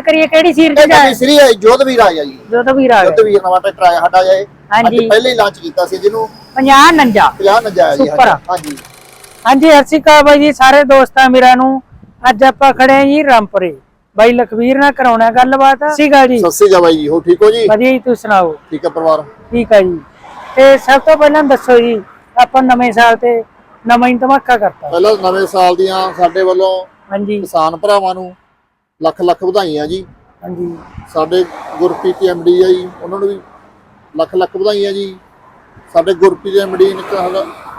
ਕਰੀਏ ਕਿਹੜੀ ਸੀਰੀਜ਼ ਦਾ ਇਹ ਸ੍ਰੀ ਹੈ ਜੋਧਵੀਰ ਆਇਆ ਜੀ ਜੋ। ਤਾਂ ਵੀਰ ਆ ਗਿਆ। ਜੋਧਵੀਰ ਨਵਾਂ ਟਰੈਕਟਰ ਆਇਆ ਸਾਡਾ ਜੀ ਹਾਂਜੀ। ਪਹਿਲੇ ਹੀ ਲਾਂਚ ਕੀਤਾ ਸੀ ਜਿਹਨੂੰ 50 ਨੰਜਾ 50 ਨੰਜਾ ਆਇਆ ਜੀ Super। ਹਾਂਜੀ। ਹਾਂਜੀ ਸਤਿ ਸ਼੍ਰੀ ਅਕਾਲ ਬਾਈ ਜੀ ਸਾਰੇ ਦੋਸਤਾਂ ਮੇਰਾ ਨੂੰ। ਅੱਜ ਆਪਾਂ ਖੜੇ ਆਂ ਜੀ ਰਾਮਪੁਰੇ। ਬਾਈ ਲਖਵੀਰ ਨਾਲ ਕਰਾਉਣਾ ਗੱਲਬਾਤ। ਸੀਗਾ ਜੀ। ਸਤਿ ਸ੍ਰੀ ਅਕਾਲ ਬਾਈ ਜੀ ਹੋ ਠੀਕ ਹੋ ਜੀ? ਵਧੀਆ ਜੀ ਤੁਸੀਂ ਸੁਣਾਓ? ਠੀਕ ਹੈ ਪਰਿਵਾਰ। ਠੀਕ ਆ ਜੀ। ਤੇ ਸਭ ਤੋਂ ਪਹਿਲਾਂ ਦੱਸੋ ਜੀ ਆਪਾਂ ਨਵੇਂ ਸਾਲ ਤੇ ਨਵਾਂ ਹੀ ਧਮਾਕਾ ਕਰਤਾ। ਪਹਿਲਾਂ ਨਵੇਂ ਸਾਲ ਦੀਆਂ ਸਾਡੇ ਵੱਲੋਂ ਹਾਂਜੀ। ਕਿਸਾਨ ਭਰਾਵਾਂ ਨੂੰ ਲੱਖ ਲੱਖ ਵਧਾਈਆਂ ਜੀ। ਹਾਂਜੀ। ਸਾਡੇ ਗੁਰਪ੍ਰੀਤ ਐਮਡੀ ਆ ਜੀ ਉਹਨਾਂ ਨੂੰ ਵੀ ਲੱਖ ਲੱਖ ਵਧਾਈਆਂ ਜੀ। ਸਾਡੇ ਗੁਰਪ੍ਰੀਤ ਐਮਡੀ ਨੇ ਤਾਂ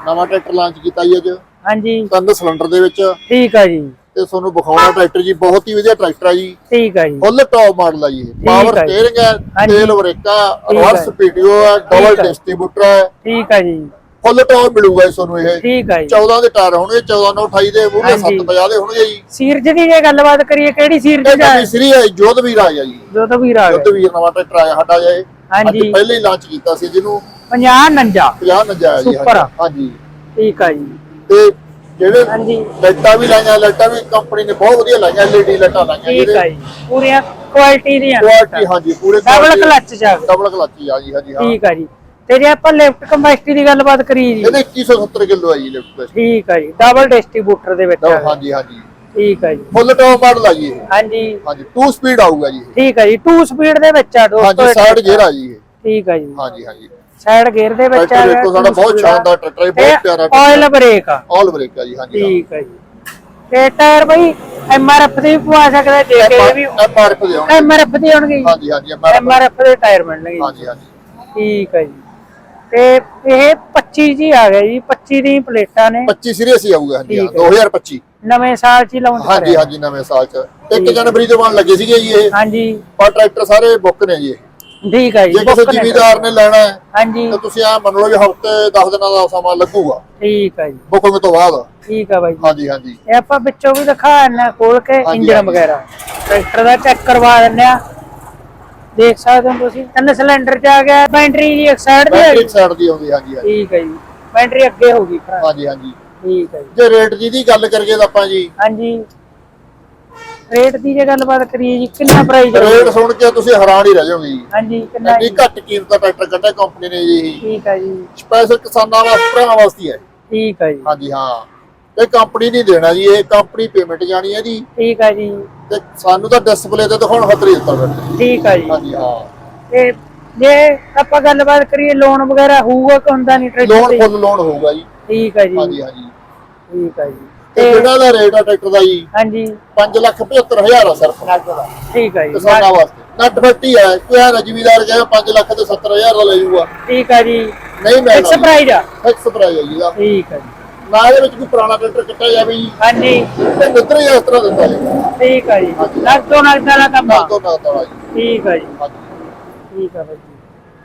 ਨਵਾਂ ਟਰੈਕਟਰ ਲਾਂਚ ਕੀਤਾ ਜੀ ਅੱਜ। ਹਾਂਜੀ। ਤਿੰਨ ਸਿਲੰਡਰ ਦੇ ਵਿੱਚ। ਠੀਕ ਆ ਜੀ। ਤੇ ਤੁਹਾਨੂੰ ਵਿਖਾਉਣਾ ਟਰੈਕਟਰ ਜੀ ਬਹੁਤ ਹੀ ਵਧੀਆ ਟਰੈਕਟਰ ਆ ਜੀ। ਠੀਕ ਆ ਜੀ। ਫੁੱਲ ਟੌਪ ਮਾਡਲ ਆ ਜੀ। ਪਾਵਰ। ਸਟੀਅਰਿੰਗ ਹੈ। ਤੇਲ ਬ੍ਰੇਕਾਂ। ਰਿਵਰਸ ਪੀਟੀਓ ਹੈ ਡਬਲ। ਡਿਸਟ੍ਰੀਬਿਊਟਰ ਹੈ ਠੀਕ ਆ ਜੀ। ਫੁੱਲ ਟੌਪ ਮਿਲੂਗਾ ਜੀ ਤੁਹਾਨੂੰ ਇਹ। ਠੀਕ ਆ ਜੀ। 14 ਦੇ ਟਾਇਰ ਹੋਣਗੇ 14 ਨੂੰ 28 ਦੇ ਮੂਹਰੇ ਹਾਂਜੀ। 750 ਦੇ ਹੋਣਗੇ ਜੀ। ਸੀਰਜ ਦੀ ਜੇ ਗੱਲਬਾਤ ਕਰੀਏ ਕਿਹੜੀ ਸੀਰਜ ਇਹ ਦਾ ਗੱਡੀ ਸ੍ਰੀ ਹੈ ਜੋਧਵੀਰ ਆਇਆ ਜੀ ਜੋ। ਤਾਂ ਵੀਰ ਆ ਗਿਆ। ਜੋਧਵੀਰ ਨਵਾਂ ਟਰੈਕਟਰ ਆਇਆ ਸਾਡਾ ਜੀ ਇਹ। ਅੱਜ ਹਾਂਜੀ ਪਹਿਲੇ ਹੀ ਲਾਂਚ ਕੀਤਾ ਸੀ ਜਿਹਨੂੰ 50 ਨੰਜਾ। 50 ਨੰਜਾ ਆਇਆ ਜੀ Super। ਹਾਂਜੀ। ਠੀਕ ਆ ਜੀ। ਤੇ ਜਿਹੜੇ ਹਾਂਜੀ। ਲਾਈਟਾਂ ਵੀ ਲਾਈਆਂ ਲਾਈਟਾਂ ਵੀ ਕੰਪਨੀ ਨੇ ਬਹੁਤ ਵਧੀਆ ਲਾਈਆਂ LED ਲਾਈਟਾਂ ਲਾਈਆਂ ਠੀਕ ਆ ਜੀ। ਪੂਰੀਆਂ ਕੁਆਲਿਟੀ ਦੀਆਂ ਕੁਆਲਿਟੀ ਹਾਂਜੀ ਪੂਰੇ ਡਬਲ ਕਲੱਚ ਚ ਆ ਗਏ। ਡਬਲ ਕਲੱਚ ਆ ਜੀ ਹਾਂਜੀ ਹਾਂ। ਠੀਕ ਆ ਜੀ। ਤੇ ਜੇ ਆਪਾਂ ਲਿਫਟ ਕੰਪੈਸਿਟੀ ਦੀ ਗੱਲਬਾਤ ਕਰੀਏ ਜੀ। ਇਹਦੇ 2170 ਕਿਲੋ ਆ ਜੀ ਲਿਫਟ ਠੀਕ ਆ ਜੀ ਡਬਲ ਡਿਸਟ੍ਰੀਬਿਊਟਰ ਦੇ ਵਿੱਚ ਆ। ਹਾਂਜੀ ਹਾਂਜੀ ਠੀਕ ਆ ਜੀ। ਫੁੱਲ ਟੌਪ ਮਾਡਲ ਆ ਜੀ ਇਹ। ਹਾਂਜੀ ਹਾਂਜੀ 2 ਸਪੀਡ ਆਊਗਾ ਜੀ। ਠੀਕ ਆ ਜੀ 2 ਸਪੀਡ ਦੇ ਵਿੱਚ ਆ ਦੋਸਤੋ ਹਾਂਜੀ ਸਾਈਡ। ਗੇਅਰ ਆ ਜੀ ਇਹ। ਠੀਕ ਆ ਜੀ। ਹਾਂਜੀ ਹਾਂਜੀ ਸਾਈਡ ਗੇਅਰ ਦੇ ਵਿੱਚ ਆ ਦੇਖੋ ਸਾਡਾ ਬਹੁਤ ਆ। ਸ਼ਾਨਦਾਰ ਟਰੈਕਟਰ ਹੈ ਬਹੁਤ ਪਿਆਰਾ ਆਇਲ ਬ੍ਰੇਕ ਆ। ਆਲ ਬ੍ਰੇਕ ਆ ਜੀ ਹਾਂਜੀ ਠੀਕ ਆ ਜੀ। ਤੇ ਟਾਇਰ ਬਈ ਐਮਆਰਐਫ ਦੇ ਵੀ ਪਵਾ ਸਕਦੇ ਜੇ ਕੇ ਵੀ ਐਮ ਆਰ ਐਫ ਦੇ ਆਉਣਗੇ। ਐਮਆਰਐਫ ਦੇ ਹੋਣਗੇ ਹਾਂਜੀ ਹਾਂਜੀ ਐਮ ਆਰ ਐਫ ਐਮਆਰਐਫ ਦੇ ਟਾਇਰ ਮਿਲਣਗੇ। ਹਾਂਜੀ ਹਾਂਜੀ ਠੀਕ ਹੈ ਜੀ। ਤੇ ਇਹ 25 ਜੀ ਆ ਗਿਆ ਜੀ 25 ਦੀ ਪਲੇਟਾਂ ਨੇ। 25 ਸੀਰੀਅਸ ਹੀ ਆਊਗਾ ਹਾਂਜੀ ਹਾਂ, ਠੀਕ ਹੈ। 2025 ਨਵੇਂ ਸਾਲ ਚ ਲਾਉਂਚ ਹਾਂਜੀ ਹਾਂਜੀ ਨਵੇਂ ਸਾਲ ਚ। 1 ਜਨਵਰੀ ਤੋਂ ਬਣ ਲੱਗੇ ਸੀਗੇ ਜੀ ਇਹ। ਹਾਂਜੀ। ਪਰ ਟਰੈਕਟਰ ਸਾਰੇ ਬੁੱਕ ਨੇ ਜੀ ਇਹ। ਠੀਕ ਹੈ ਜੀ ਜੇ ਕਿਸੇ book ਨੇ। ਜ਼ਿਮੀਦਾਰ ਨੇ ਲੈਣਾ ਹੈ ਹਾਂਜੀ। ਤਾਂ ਤੁਸੀਂ ਆ ਮੰਨ ਲਓ ਵੀ ਹਫ਼ਤੇ 10 ਦਿਨਾਂ ਦਾ ਸਮਾਂ ਲੱਗੂਗਾ। ਠੀਕ ਹੈ ਜੀ। ਬੁਕਿੰਗ ਤੋਂ ਬਾਅਦ। ਠੀਕ ਹੈ ਬਾਈ ਹਾਂਜੀ ਹਾਂਜੀ। ਇਹ ਆਪਾਂ ਵਿੱਚੋਂ ਵੀ ਦਿਖਾ ਦਿੰਦੇ ਖੋਲ ਕੇ ਹਾਂਜੀ, ਇੰਜਨ ਹਾਂਜੀ। ਵਗੈਰਾ। ਟਰੈਕਟਰ ਦਾ ਚੈੱਕ ਕਰਵਾ ਦਿੰਦੇ ਆ ਦੇਖ ਸਕਦੇ ਹੋ ਤੁਸੀਂ। ਤਿੰਨ ਸਿਲੰਡਰ ਚ ਆ ਗਿਆ ਬੈਟਰੀ ਜੀ ਇੱਕ ਸਾਈਡ ਤੇ ਬੈਟਰੀ ਸਾਈਡ ਦੀ ਆਉਂਦੀ ਹਾਂਜੀ ਹਾਂਜੀ। ਠੀਕ ਹੈ ਜੀ। ਬੈਟਰੀ ਅੱਗੇ ਹੋ ਗਈ ਭਰਾ। ਹਾਂਜੀ ਹਾਂਜੀ। ਠੀਕ ਹੈ ਜੀ। ਜੇ ਰੇਟ ਜੀ ਦੀ ਗੱਲ ਕਰੀਏ ਤਾਂ ਆਪਾਂ ਜੀ। ਹਾਂਜੀ। ਰੇਟ ਦੀ ਜੇ ਗੱਲਬਾਤ ਕਰੀਏ ਜੀ ਕਿੰਨਾ ਪ੍ਰਾਈਸ ਰੇਟ ਸੁਣ ਕੇ ਤੁਸੀਂ ਹੈਰਾਨ ਹੀ ਰਹਿ ਜਾਓਗੇ ਜੀ। ਹਾਂਜੀ ਕਿੰਨਾ ਇੰਨੀ ਘੱਟ ਕੀਮਤ ਦਾ ਟਰੈਕਟਰ ਕੱਢਿਆ ਕੰਪਨੀ ਨੇ ਜੀ। ਠੀਕ ਹੈ ਜੀ। ਸਪੈਸ਼ਲ ਕਿਸਾਨਾਂ ਵਾਸਤੇ ਵਾਸਤੇ ਹੈ। ਠੀਕ ਹੈ ਜੀ। ਹਾਂਜੀ ਹਾਂ। ਇਹ ਕੰਪਨੀ ਨਹੀਂ ਦੇਣਾ ਜੀ ਇਹ ਕੰਪਨੀ ਪੇਮੈਂਟ ਜਾਣੀ ਹੈ ਜੀ। ਠੀਕ ਹੈ ਜੀ। ਤੇ ਸਾਨੂੰ ਤਾਂ ਡਿਸਪਲੇ ਤੇ ਦਿਖਾਉਣ ਖਤਰੇ ਦਿੱਤਾ ਬੈਠੇ ਠੀਕ ਹੈ ਜੀ। ਹਾਂਜੀ ਹਾਂ। ਤੇ ਜੇ ਆਪਾਂ ਗੱਲਬਾਤ ਕਰੀਏ ਲੋਨ ਵਗੈਰਾ ਹੋਊਗਾ ਕਿ ਹੁੰਦਾ ਨਹੀਂ ਟਰੈਕਟਰ ਲੋਨ ਤੇ? ਫੁੱਲ ਲੋਨ ਹੋਊਗਾ ਜੀ। ਠੀਕ ਹੈ ਜੀ। ਹਾਂਜੀ ਹਾਂਜੀ। ਠੀਕ ਹੈ ਜੀ। ਤੇ ਤੇ ਜਿਹੜਾ ਦਾ ਰੇਟ ਆ ਟਰੈਕਟਰ ਦਾ ਜੀ? ਹਾਂਜੀ। 575000 ਆ ਸਿਰਫ। ਠੀਕ ਹੈ ਜੀ। ਕਿਸਾਨਾਂ ਵਾਸਤੇ। ਨੱਟ ਫੱਟੀ ਹੈ ਕੋਈ ਆ ਜ਼ਿਮੀਦਾਰ ਕਹੇ 5 ਲੱਖ ਤੇ 70000 ਦਾ ਲੈ ਜਾਊਗਾ। ਠੀਕ ਹੈ ਜੀ। ਨਹੀਂ ਫਿਕਸ ਮਿਲਦਾ ਪ੍ਰਾਈਸ ਆ। ਫਿਕਸ ਪ੍ਰਾਈਸ ਹੈ ਜੀ ਇਹਦਾ। ਠੀਕ ਹੈ ਜੀ। ਨਾ ਇਹਦੇ ਵਿੱਚ ਕੋਈ ਪੁਰਾਣਾ ਟਰੈਕਟਰ ਕੱਟਿਆ ਜਾਵੇ ਜੀ। ਹਾਂਜੀ। ਤੇ ਨਿੱਧਰ ਹੀ ਇਸ ਤਰ੍ਹਾਂ ਦਿੰਦਾ ਜੀ। ਠੀਕ ਹੈ ਜੀ। ਲੱਗੋ ਨਗਦਾਂ ਦਾ ਕੰਮ ਆ। ਨਾ ਤੋਂ ਤੋਂ ਜੀ। ਠੀਕ ਹੈ ਜੀ। ਹਾਂਜੀ। ਠੀਕ ਹੈ ਬਾਈ ਜੀ।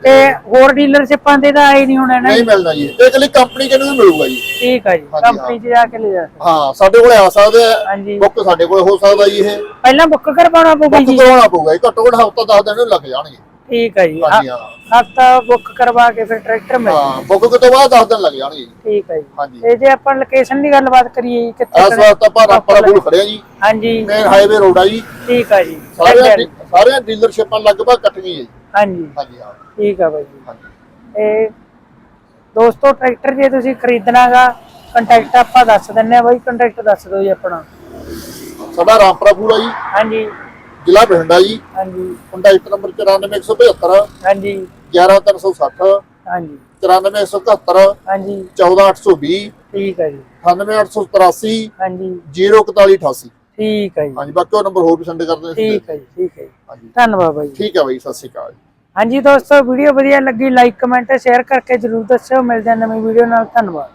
ਤੇ ਹੋਰ ਡੀਲਰਸ਼ਿਪਾਂ ਦੇ ਤਾਂ ਆਏ ਨਹੀਂ ਹੋਣੇ ਨਾ ਨਹੀਂ ਮਿਲਣਾ ਜੀ। ਇਹ ਇਕੱਲੀ ਕੰਪਨੀ ਕਿਹਨੂੰ ਵੀ ਮਿਲੂਗਾ ਜੀ। ਠੀਕ ਹੈ ਜੀ। ਹਾਂਜੀ, ਕੰਪਨੀ 'ਚ ਜਾ ਕੇ ਲੈ ਜਾ। ਹਾਂ ਸਾਡੇ ਕੋਲੇ ਆ ਸਕਦੇ ਆ। ਹਾਂਜੀ। ਬੁੱਕ ਸਾਡੇ ਕੋਲੇ ਹੋ ਸਕਦਾ ਜੀ ਇਹ। ਪਹਿਲਾਂ ਬੁੱਕ ਕਰਵਾਉਣਾ ਪਊਗਾ ਬੁੱਕ ਜੀ। ਕਰਵਾਉਣਾ ਪਊਗਾ ਜੀ। ਘੱਟੋ ਘੱਟ ਹਫਤਾ 10 ਦਿਨ ਲੱਗ ਜਾਣਗੇ। ਠੀਕ ਹੈ ਜੀ। ਹਾਂਜੀ ਹਾਂ। ਬੁੱਕ ਕਰਵਾ ਕੇ ਫਿਰ ਟਰੈਕਟਰ ਮਿਲ ਹਾਂ ਬੁੱਕ ਤੋਂ ਬਾਅਦ 10 ਦਿਨ ਲੱਗ ਜਾਣਗੇ ਜੀ। ਠੀਕ ਹੈ ਜੀ। ਹਾਂਜੀ। ਤੇ ਜੇ ਆਪਾਂ ਲੋਕੇਸ਼ਨ ਦੀ ਗੱਲਬਾਤ ਕਰੀਏ ਜੀ, ਕਿੱਥੇ ਇਸ ਵਾਰ ਤਾਂ ਆਪਾਂ ਰਾਪਰਾ ਬੂਲ ਖੜਿਆ ਜੀ। ਹਾਂਜੀ। ਮੇਨ ਹਾਈਵੇ ਰੋਡ ਆ ਜੀ। ਠੀਕ ਹੈ ਜੀ। ਸਾਰੇ ਸਾਰੇ ਡੀਲਰਸ਼ਿਪਾਂ ਲਗਭਗ ਕੱਟਣੀਆਂ ਜੀ। ਹਾਂਜੀ। ਹਾਂਜੀ ਹਾਂ। ਠੀਕ ਹੈ ਬਾਈ ਜੀ। ਹਾਂਜੀ। ਤੇ ਦੋਸਤੋ ਟਰੈਕਟਰ ਜੇ ਤੁਸੀਂ ਖਰੀਦਣਾਗਾ ਕੰਟੈਕਟ ਆਪਾਂ ਦੱਸ ਦਿੰਨੇ ਆ ਬਾਈ। ਕੰਟੈਕਟ ਦੱਸ ਦਿਓ ਜੀ ਆਪਣਾ। ਸਾਡਾ ਰਾਮਪੁਰਾ ਆ ਜੀ। ਹਾਂਜੀ। ਜ਼ਿਲ੍ਹਾ ਬਠਿੰਡਾ ਜੀ। ਹਾਂਜੀ। ਕੰਟੈਕਟ ਨੰਬਰ 94175 ਹਾਂਜੀ। 11360 ਹਾਂਜੀ। 94171 ਹਾਂਜੀ। 14820 ਠੀਕ ਹੈ ਜੀ। 98883 ਹਾਂਜੀ। 04188 ਠੀਕ ਹੈ ਜੀ। ਹਾਂਜੀ ਬਾਕੀ ਉਹ ਨੰਬਰ ਹੋਰ ਵੀ ਸੈਂਡ ਕਰ ਦਿੰਦੇ ਠੀਕ ਹੈ ਜੀ ਠੀਕ ਹੈ ਜੀ। ਹਾਂਜੀ। ਧੰਨਵਾਦ ਬਾਈ। ਠੀਕ ਹੈ ਬਾਈ ਸਤਿ ਸ਼੍ਰੀ ਅਕਾਲ ਹਾਂਜੀ ਦੋਸਤੋ ਵੀਡੀਓ ਵਧੀਆ ਲੱਗੀ ਲਾਈਕ ਕਮੈਂਟ ਸ਼ੇਅਰ ਕਰਕੇ ਜਰੂਰ ਦੱਸਿਓ। ਮਿਲਦੇ ਹਾਂ ਨਵੀਂ ਵੀਡੀਓ ਨਾਲ। ਧੰਨਵਾਦ।